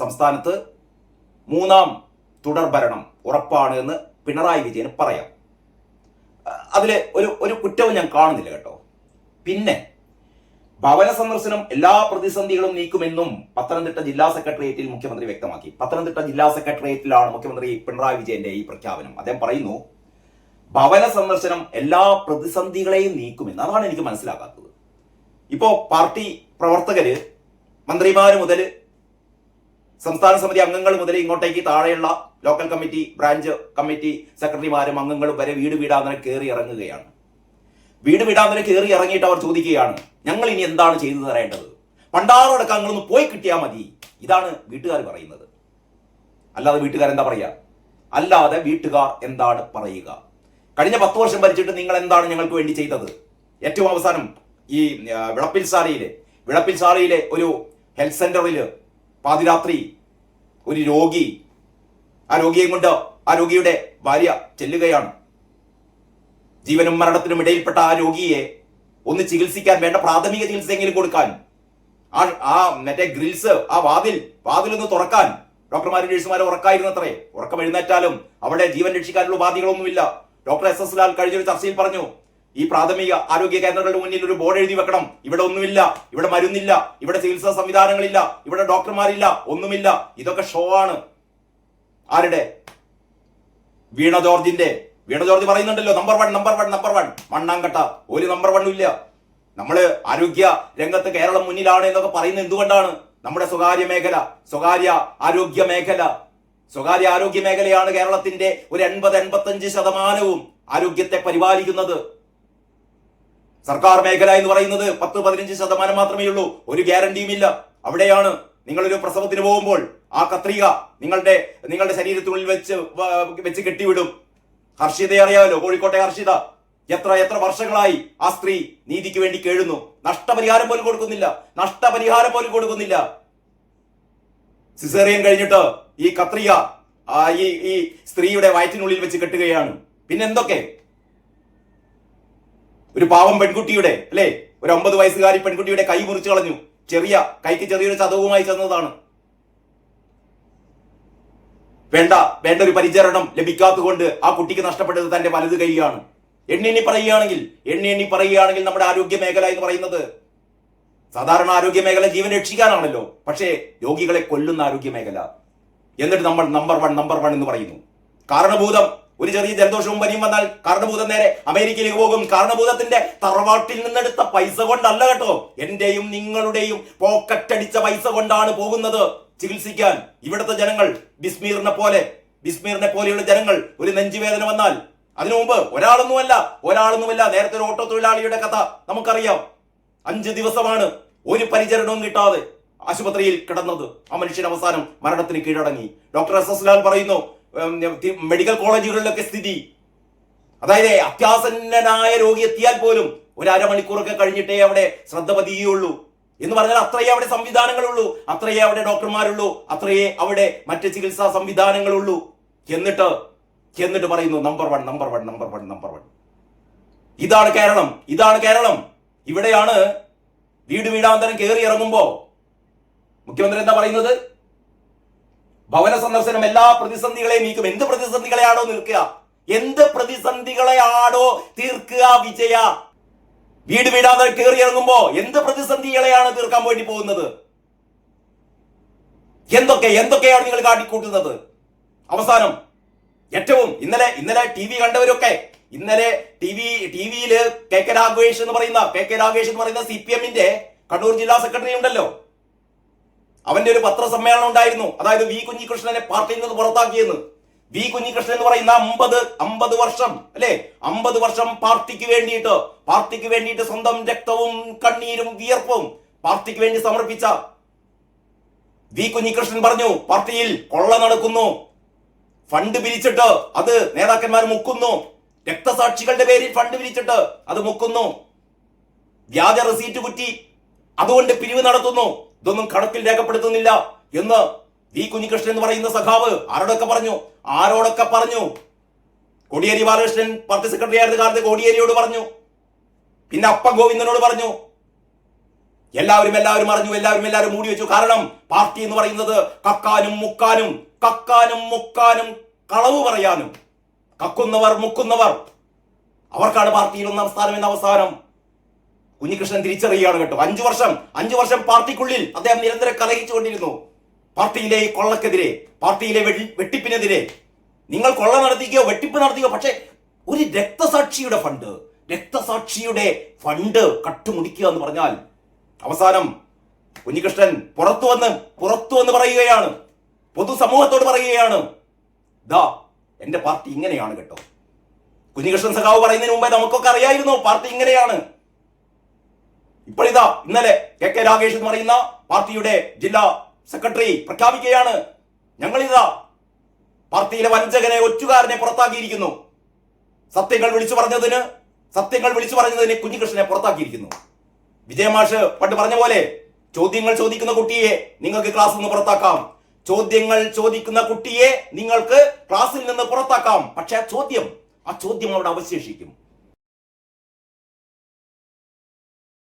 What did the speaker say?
സംസ്ഥാനത്ത് മൂന്നാം തുടർ ഭരണം ഉറപ്പാണ് എന്ന് പിണറായി വിജയൻ പറയാം. അതിൽ ഒരു ഒരു കുറ്റവും ഞാൻ കാണുന്നില്ല കേട്ടോ. പിന്നെ ഭവന സന്ദർശനം എല്ലാ പ്രതിസന്ധികളും നീക്കുമെന്നും പത്തനംതിട്ട ജില്ലാ സെക്രട്ടേറിയറ്റിൽ മുഖ്യമന്ത്രി വ്യക്തമാക്കി. പത്തനംതിട്ട ജില്ലാ സെക്രട്ടേറിയറ്റിലാണ് മുഖ്യമന്ത്രി പിണറായി വിജയന്റെ ഈ പ്രഖ്യാപനം. അദ്ദേഹം പറയുന്നു ഭവന സന്ദർശനം എല്ലാ പ്രതിസന്ധികളെയും നീക്കുമെന്ന് അതാണ് എനിക്ക് മനസ്സിലാക്കാത്തത് ഇപ്പോ പാർട്ടി പ്രവർത്തകര് മന്ത്രിമാര് മുതൽ സംസ്ഥാന സമിതി അംഗങ്ങൾ മുതൽ ഇങ്ങോട്ടേക്ക് താഴെയുള്ള ലോക്കൽ കമ്മിറ്റി ബ്രാഞ്ച് കമ്മിറ്റി സെക്രട്ടറിമാരും അംഗങ്ങളും വരെ വീട് വീടാന്തരം കയറി ഇറങ്ങുകയാണ്. വീട് വീടാന്തരം കയറി ഇറങ്ങിയിട്ട് അവർ ചോദിക്കുകയാണ് ഞങ്ങൾ ഇനി എന്താണ് ചെയ്തു തരേണ്ടത്? പണ്ടാറടക്കം അങ്ങളൊന്ന് പോയി കിട്ടിയാൽ മതി. ഇതാണ് വീട്ടുകാർ പറയുന്നത്. അല്ലാതെ വീട്ടുകാർ എന്താ പറയുക അല്ലാതെ വീട്ടുകാർ എന്താണ് പറയുക? കഴിഞ്ഞ പത്ത് വർഷം ഭരിച്ചിട്ട് നിങ്ങൾ എന്താണ് ഞങ്ങൾക്ക് വേണ്ടി ചെയ്തത്? ഏറ്റവും അവസാനം ഈ വിളപ്പിൽ സാറിയിലെ വിളപ്പിൽ സാറിയിലെ ഒരു ഹെൽത്ത് സെന്ററിൽ പാതിരാത്രി ഒരു രോഗി ആ രോഗിയെ കൊണ്ട് ആ രോഗിയുടെ ഭാര്യ ചെല്ലുകയാണ്. ജീവനും മരണത്തിനും ഇടയിൽപ്പെട്ട ആ രോഗിയെ ഒന്ന് ചികിത്സിക്കാൻ വേണ്ട പ്രാഥമിക ചികിത്സയെങ്കിലും കൊടുക്കാൻ. ആ ആ മറ്റേ ഗ്രിൽസ് ആ വാതിൽ വാതിൽ ഒന്ന് തുറക്കാൻ. ഡോക്ടർമാരും നഴ്സുമാരും ഉറക്കായിരുന്നത്രേ. ഉറക്കം എഴുന്നേറ്റാലും അവിടെ ജീവൻ രക്ഷിക്കാനുള്ള ഉപാധികളൊന്നുമില്ല. ഡോക്ടർ എസ് എസ് ലാൽ കഴിഞ്ഞൊരു ചർച്ചയിൽ പറഞ്ഞു ഈ പ്രാഥമിക ആരോഗ്യ കേന്ദ്രങ്ങളുടെ മുന്നിൽ ഒരു ബോർഡ് എഴുതി വെക്കണം. ഇവിടെ ഒന്നുമില്ല. ഇവിടെ മരുന്നില്ല. ഇവിടെ ചികിത്സാ സംവിധാനങ്ങളില്ല. ഇവിടെ ഡോക്ടർമാരില്ല. ഒന്നുമില്ല. ഇതൊക്കെ ഷോ ആണ്. ആരുടെ? വീണ ജോർജിന്റെ. വീണ ജോർജ് പറയുന്നുണ്ടല്ലോ number one number one number one മണ്ണാങ്കട്ട. ഒരു നമ്പർ വണ്ണും ഇല്ല. നമ്മൾ ആരോഗ്യ രംഗത്ത് കേരളം മുന്നിലാണ് എന്നൊക്കെ പറയുന്നത് എന്തുകൊണ്ടാണ്? നമ്മുടെ സ്വകാര്യ മേഖല സ്വകാര്യ ആരോഗ്യ മേഖല. സ്വകാര്യ ആരോഗ്യ മേഖലയാണ് കേരളത്തിന്റെ ഒരു എൺപത് എൺപത്തഞ്ച് ശതമാനവും ആരോഗ്യത്തെ പരിപാലിക്കുന്നത്. സർക്കാർ മേഖല എന്ന് പറയുന്നത് പത്ത് പതിനഞ്ച് ശതമാനം മാത്രമേ ഉള്ളൂ. ഒരു ഗ്യാരണ്ടിയും ഇല്ല. അവിടെയാണ് നിങ്ങളൊരു പ്രസവത്തിന് പോകുമ്പോൾ ആ കത്രിക നിങ്ങളുടെ നിങ്ങളുടെ ശരീരത്തിനുള്ളിൽ വെച്ച് വെച്ച് കെട്ടിവിടും. ഹർഷിതയെ അറിയാമല്ലോ കോഴിക്കോട്ടെ ഹർഷിത. എത്ര എത്ര വർഷങ്ങളായി ആ സ്ത്രീ നീതിക്ക് വേണ്ടി കേഴുന്നു. നഷ്ടപരിഹാരം പോലും കൊടുക്കുന്നില്ല. നഷ്ടപരിഹാരം പോലും കൊടുക്കുന്നില്ല. സിസേറിയൻ കഴിഞ്ഞിട്ട് ഈ കത്രിക ഈ ഈ സ്ത്രീയുടെ വയറ്റിനുള്ളിൽ വെച്ച് കെട്ടുകയാണ്. പിന്നെ എന്തൊക്കെ ഒരു പാവം പെൺകുട്ടിയുടെ അല്ലേ? ഒരു ഒമ്പത് വയസ്സുകാരി പെൺകുട്ടിയുടെ കൈ മുറിച്ചു കളഞ്ഞു. ചെറിയ കൈക്ക് ചെറിയൊരു ചതവുമായി ചെന്നതാണ്. വേണ്ട വേണ്ട ഒരു പരിചരണം ലഭിക്കാത്തതുകൊണ്ട് ആ കുട്ടിക്ക് നഷ്ടപ്പെട്ടത് തന്റെ വലത് കൈയാണ്. എണ്ണി എണ്ണി പറയുകയാണെങ്കിൽ എണ്ണി എണ്ണി പറയുകയാണെങ്കിൽ നമ്മുടെ ആരോഗ്യ മേഖല എന്ന് പറയുന്നത് സാധാരണ ആരോഗ്യ മേഖല ജീവൻ രക്ഷിക്കാനാണല്ലോ. പക്ഷേ രോഗികളെ കൊല്ലുന്ന ആരോഗ്യ മേഖല. എന്നിട്ട് നമ്മൾ നമ്പർ വൺ നമ്പർ വൺ എന്ന് പറയുന്നു. കാരണഭൂതം ഒരു ചെറിയ ജലദോഷവും പനിയും വന്നാൽ കാരണഭൂതം നേരെ അമേരിക്കയിലേക്ക് പോകും. കാരണഭൂതത്തിന്റെ തറവാട്ടിൽ നിന്നെടുത്ത പൈസ കൊണ്ടല്ല കേട്ടോ. എന്റെയും നിങ്ങളുടെയും പോക്കറ്റടിച്ച പൈസ കൊണ്ടാണ് പോകുന്നത്. ചികിത്സിക്കാൻ ഇവിടുത്തെ ജനങ്ങൾ ബിസ്മീറിനെ പോലെ ബിസ്മീറിനെ പോലെയുള്ള ജനങ്ങൾ ഒരു നെഞ്ചുവേദന വന്നാൽ അതിനു മുമ്പ് ഒരാളൊന്നുമല്ല ഒരാളൊന്നുമല്ല. നേരത്തെ ഒരു ഓട്ടോ തൊഴിലാളിയുടെ കഥ നമുക്കറിയാം. അഞ്ച് ദിവസമാണ് ഒരു പരിചരണവും കിട്ടാതെ ആശുപത്രിയിൽ കിടന്നത്. ആ മനുഷ്യൻ അവസാനം മരണത്തിന് കീഴടങ്ങി. ഡോക്ടർ എസ് എസ് ലാൽ പറയുന്നു മെഡിക്കൽ കോളേജുകളിലൊക്കെ സ്ഥിതി. അതായത് അത്യാസന്നനായ രോഗി എത്തിയാൽ പോലും ഒരു അരമണിക്കൂറൊക്കെ കഴിഞ്ഞിട്ടേ അവിടെ ശ്രദ്ധ പതിയുള്ളൂ എന്ന് പറഞ്ഞാൽ അത്രയേ അവിടെ സംവിധാനങ്ങളുള്ളൂ അത്രയേ അവിടെ ഡോക്ടർമാരുള്ളൂ അത്രയേ അവിടെ മറ്റ് ചികിത്സാ സംവിധാനങ്ങളുള്ളൂ. എന്നിട്ട് എന്നിട്ട് പറയുന്നു number one number one number one number one ഇതാണ് കേരളം ഇതാണ് കേരളം. ഇവിടെയാണ് വീട് വീടാന്തരം കയറി ഇറങ്ങുമ്പോ മുഖ്യമന്ത്രി എന്താ പറയുന്നത്? ഭവന സന്ദർശനം എല്ലാ പ്രതിസന്ധികളെയും നീക്കും. എന്ത് പ്രതിസന്ധികളെയാണോ നിൽക്കുക എന്ത് പ്രതിസന്ധികളെയാണോ തീർക്കുക വിജയ? വീട് വീടാതെ കയറി ഇറങ്ങുമ്പോ എന്ത് പ്രതിസന്ധികളെയാണ് തീർക്കാൻ വേണ്ടി പോകുന്നത്? എന്തൊക്കെ എന്തൊക്കെയാണ് നിങ്ങൾ കാട്ടിക്കൂട്ടുന്നത്? അവസാനം ഏറ്റവും ഇന്നലെ ഇന്നലെ ടി വി കണ്ടവരൊക്കെ ഇന്നലെ ടി വി ടി വിയിൽ കെ കെ രാഘവേഷ് എന്ന് പറയുന്ന കെ കെ രാഘവേഷ് എന്ന് പറയുന്ന സി പി എമ്മിന്റെ കണ്ണൂർ ജില്ലാ സെക്രട്ടറി ഉണ്ടല്ലോ അവന്റെ ഒരു പത്രസമ്മേളനം ഉണ്ടായിരുന്നു. അതായത് വി കുഞ്ഞികൃഷ്ണനെ പാർട്ടിയിൽ നിന്ന് പുറത്താക്കിയെന്ന്. വി കുഞ്ഞികൃഷ്ണൻ എന്ന് പറയുന്ന അമ്പത് അമ്പത് വർഷം അല്ലെ? അമ്പത് വർഷം പാർട്ടിക്ക് വേണ്ടിയിട്ട് പാർട്ടിക്ക് വേണ്ടിയിട്ട് സ്വന്തം രക്തവും കണ്ണീരും വിയർപ്പും പാർട്ടിക്ക് വേണ്ടി സമർപ്പിച്ച വി കുഞ്ഞികൃഷ്ണൻ പറഞ്ഞു പാർട്ടിയിൽ കൊള്ള നടക്കുന്നു. ഫണ്ട് പിരിച്ചിട്ട് അത് നേതാക്കന്മാർ മുക്കുന്നു. രക്തസാക്ഷികളുടെ പേരിൽ ഫണ്ട് പിരിച്ചിട്ട് അത് മുക്കുന്നു. വ്യാജ റെസീറ്റ് കുറ്റി അതുകൊണ്ട് പിരിവ് നടത്തുന്നു. ഇതൊന്നും കണക്കിൽ രേഖപ്പെടുത്തുന്നില്ല എന്ന് വി കുഞ്ഞികൃഷ്ണൻ എന്ന് പറയുന്ന സഖാവ് ആരോടൊക്കെ പറഞ്ഞു? ആരോടൊക്കെ പറഞ്ഞു? കോടിയേരി ബാലകൃഷ്ണൻ പാർട്ടി സെക്രട്ടറി ആയിരുന്ന കാലത്ത് കോടിയേരിയോട് പറഞ്ഞു. പിന്നെ അപ്പ ഗോവിന്ദനോട് പറഞ്ഞു. എല്ലാവരും എല്ലാവരും അറിഞ്ഞു എല്ലാവരും എല്ലാവരും മൂടി വെച്ചു. കാരണം പാർട്ടി എന്ന് പറയുന്നത് കക്കാനും മുക്കാനും കക്കാനും മുക്കാനും കളവ് പറയാനും. കക്കുന്നവർ മുക്കുന്നവർ. അവർക്കാണ് പാർട്ടിയിൽ ഒന്നാം സ്ഥാനം എന്ന അവസാനം. കുഞ്ഞികൃഷ്ണൻ തിരിച്ചറിയുകയാണ് കേട്ടോ. അഞ്ചു വർഷം അഞ്ചു വർഷം പാർട്ടിക്കുള്ളിൽ അദ്ദേഹം നിരന്തരം കലഹിച്ചുകൊണ്ടിരുന്നു. പാർട്ടിയിലെ ഈ കൊള്ളക്കെതിരെ പാർട്ടിയിലെ വെട്ടിപ്പിനെതിരെ. നിങ്ങൾ കൊള്ള നടത്തിക്കോ വെട്ടിപ്പ് നടത്തിക്കോ പക്ഷേ ഒരു രക്തസാക്ഷിയുടെ ഫണ്ട് രക്തസാക്ഷിയുടെ ഫണ്ട് കട്ടുമുടിക്കുക എന്ന് പറഞ്ഞാൽ അവസാനം കുഞ്ഞികൃഷ്ണൻ പുറത്തു വന്ന് പുറത്തു വന്ന് പറയുകയാണ്. പൊതുസമൂഹത്തോട് പറയുകയാണ്. ദാ എന്റെ പാർട്ടി ഇങ്ങനെയാണ് കേട്ടോ. കുഞ്ഞികൃഷ്ണൻ സഖാവ് പറയുന്നതിന് മുമ്പേ നമുക്കൊക്കെ അറിയായിരുന്നു പാർട്ടി ഇങ്ങനെയാണ്. ഇപ്പോഴിതാ ഇന്നലെ കെ കെ രാഗേഷ് എന്ന് പറയുന്ന പാർട്ടിയുടെ ജില്ലാ സെക്രട്ടറി പ്രഖ്യാപിക്കുകയാണ്. ഞങ്ങളിതാ പാർട്ടിയിലെ വഞ്ചകനെ ഒറ്റുകാരനെ പുറത്താക്കിയിരിക്കുന്നു. സത്യങ്ങൾ വിളിച്ചു പറഞ്ഞതിന് സത്യങ്ങൾ വിളിച്ചു പറഞ്ഞതിന് കുഞ്ഞികൃഷ്ണനെ പുറത്താക്കിയിരിക്കുന്നു. വിജയമാഷ് പണ്ട് പറഞ്ഞ പോലെ ചോദ്യങ്ങൾ ചോദിക്കുന്ന കുട്ടിയെ നിങ്ങൾക്ക് ക്ലാസ്സിൽ നിന്ന് പുറത്താക്കാം. ചോദ്യങ്ങൾ ചോദിക്കുന്ന കുട്ടിയെ നിങ്ങൾക്ക് ക്ലാസ്സിൽ നിന്ന് പുറത്താക്കാം. പക്ഷെ ആ ചോദ്യം ആ ചോദ്യം അവിടെ അവശേഷിക്കും.